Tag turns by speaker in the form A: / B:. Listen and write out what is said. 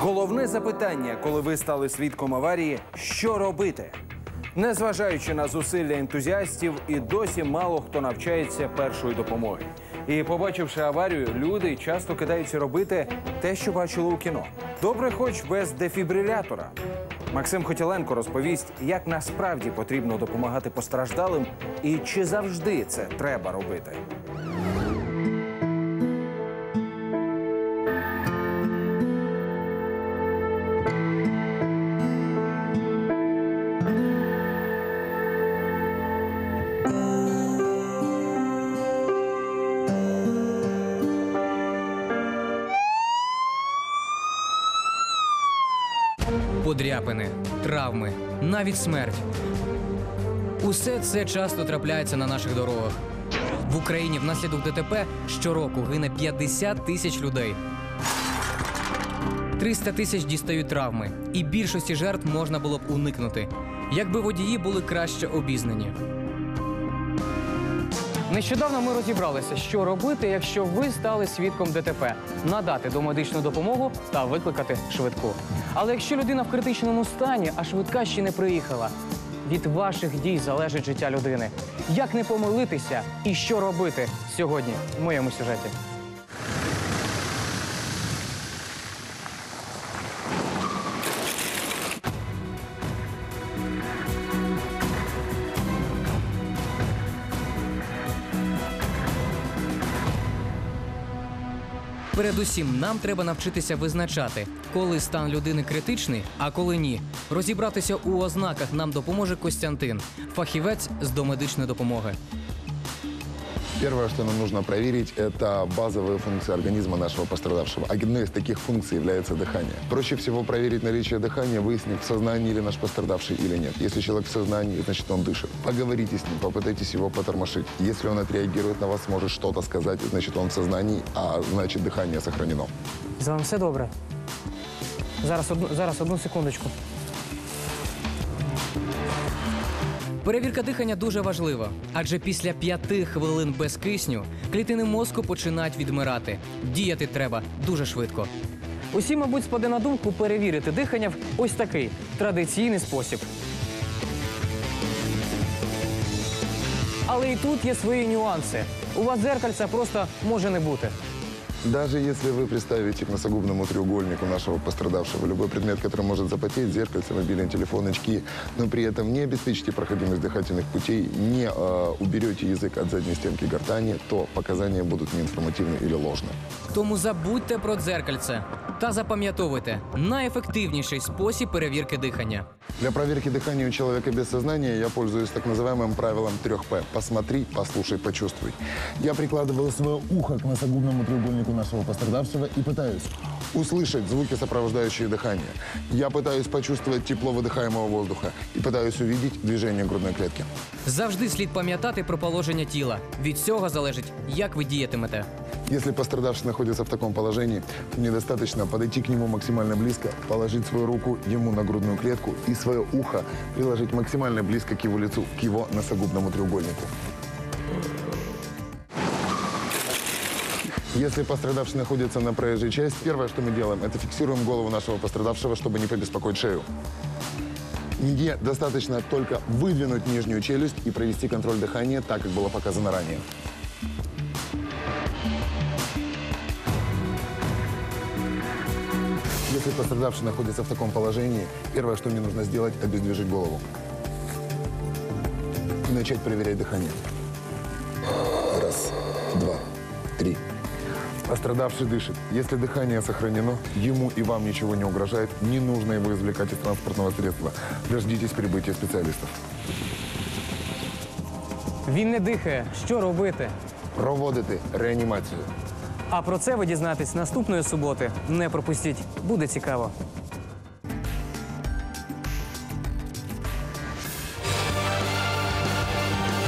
A: Головне запитання, коли ви стали свідком аварії, що робити? Незважаючи на зусилля ентузіастів, і досі мало хто навчається першої допомоги. І побачивши аварію, люди часто кидаються робити те, що бачили у кіно. Добре, хоч без дефібрилятора. Максим Хотіленко розповість, як насправді потрібно допомагати постраждалим і чи завжди це треба робити.
B: Подряпини, травми, навіть смерть. Усе це часто трапляється на наших дорогах. В Україні внаслідок ДТП щороку гине 50 тисяч людей. 300 тисяч дістають травми, і більшості жертв можна було б уникнути, якби водії були краще обізнані. Нещодавно ми розібралися, що робити, якщо ви стали свідком ДТП, надати домедичну допомогу та викликати швидку. Але якщо людина в критичному стані, а швидка ще не приїхала, від ваших дій залежить життя людини. Як не помилитися і що робити сьогодні в моєму сюжеті? Передусім, нам треба навчитися визначати, коли стан людини критичний, а коли ні. Розібратися у ознаках нам допоможе Костянтин, фахівець з домедичної допомоги.
C: Первое, что нам нужно проверить, это базовые функции организма нашего пострадавшего. Одной из таких функций является дыхание. Проще всего проверить наличие дыхания, выяснив, в сознании ли наш пострадавший или нет. Если человек в сознании, значит он дышит. Поговорите с ним, попытайтесь его потормошить. Если он отреагирует на вас, может что-то сказать, значит он в сознании, а значит дыхание сохранено.
B: З вами все добре. Зараз одну, зараз одну секундочку. Перевірка дихання дуже важлива, адже після п'яти хвилин без кисню клітини мозку починають відмирати. Діяти треба дуже швидко. Усі, мабуть, спаде на думку перевірити дихання в ось такий традиційний спосіб. Але і тут є свої нюанси. У вас дзеркальця просто може не бути.
C: Даже если вы представите к носогубному треугольнику нашего пострадавшего любой предмет, который может запотеть, зеркальце, мобильный телефон, очки, но при этом не обеспечите проходимость дыхательных путей, не э, уберете язык от задней стенки гортани, то показания будут неинформативны или ложны.
B: Тому забудьте про дзеркальце та запам'ятовуйте найефективніший спосіб перевірки дихання.
C: Для проверки дыхания у человека без сознания я пользуюсь так называемым правилом 3П. Посмотри, послушай, почувствуй. Я прикладываю свое ухо к носогубному треугольнику нашего пострадавшего и пытаюсь услышать звуки, сопровождающие дыхание. Я пытаюсь почувствовать тепло выдыхаемого воздуха и пытаюсь увидеть движение грудной клетки.
B: Завжди слід пам'ятати про положення тіла. Від цього залежить, як ви діятимете.
C: Если пострадавший находится в таком положении, то недостаточно подойти к нему максимально близко, положить свою руку ему на грудную клетку и свое ухо приложить максимально близко к его лицу, к его носогубному треугольнику. Если пострадавший находится на проезжей части, первое, что мы делаем, это фиксируем голову нашего пострадавшего, чтобы не побеспокоить шею. Мне достаточно только выдвинуть нижнюю челюсть и провести контроль дыхания так, как было показано ранее. Если пострадавший находится в таком положении, первое, что мне нужно сделать, обездвижить голову. И начать проверять дыхание. Раз, два, три. Пострадавший дышит. Если дыхание сохранено, ему и вам ничего не угрожает, не нужно его извлекать из транспортного средства. Дождитесь прибытия специалистов.
B: Він не дихає. Що робити?
C: Проводити реанімацію.
B: А про це ви дізнаєтесь наступної суботи. Не пропустіть, буде цікаво.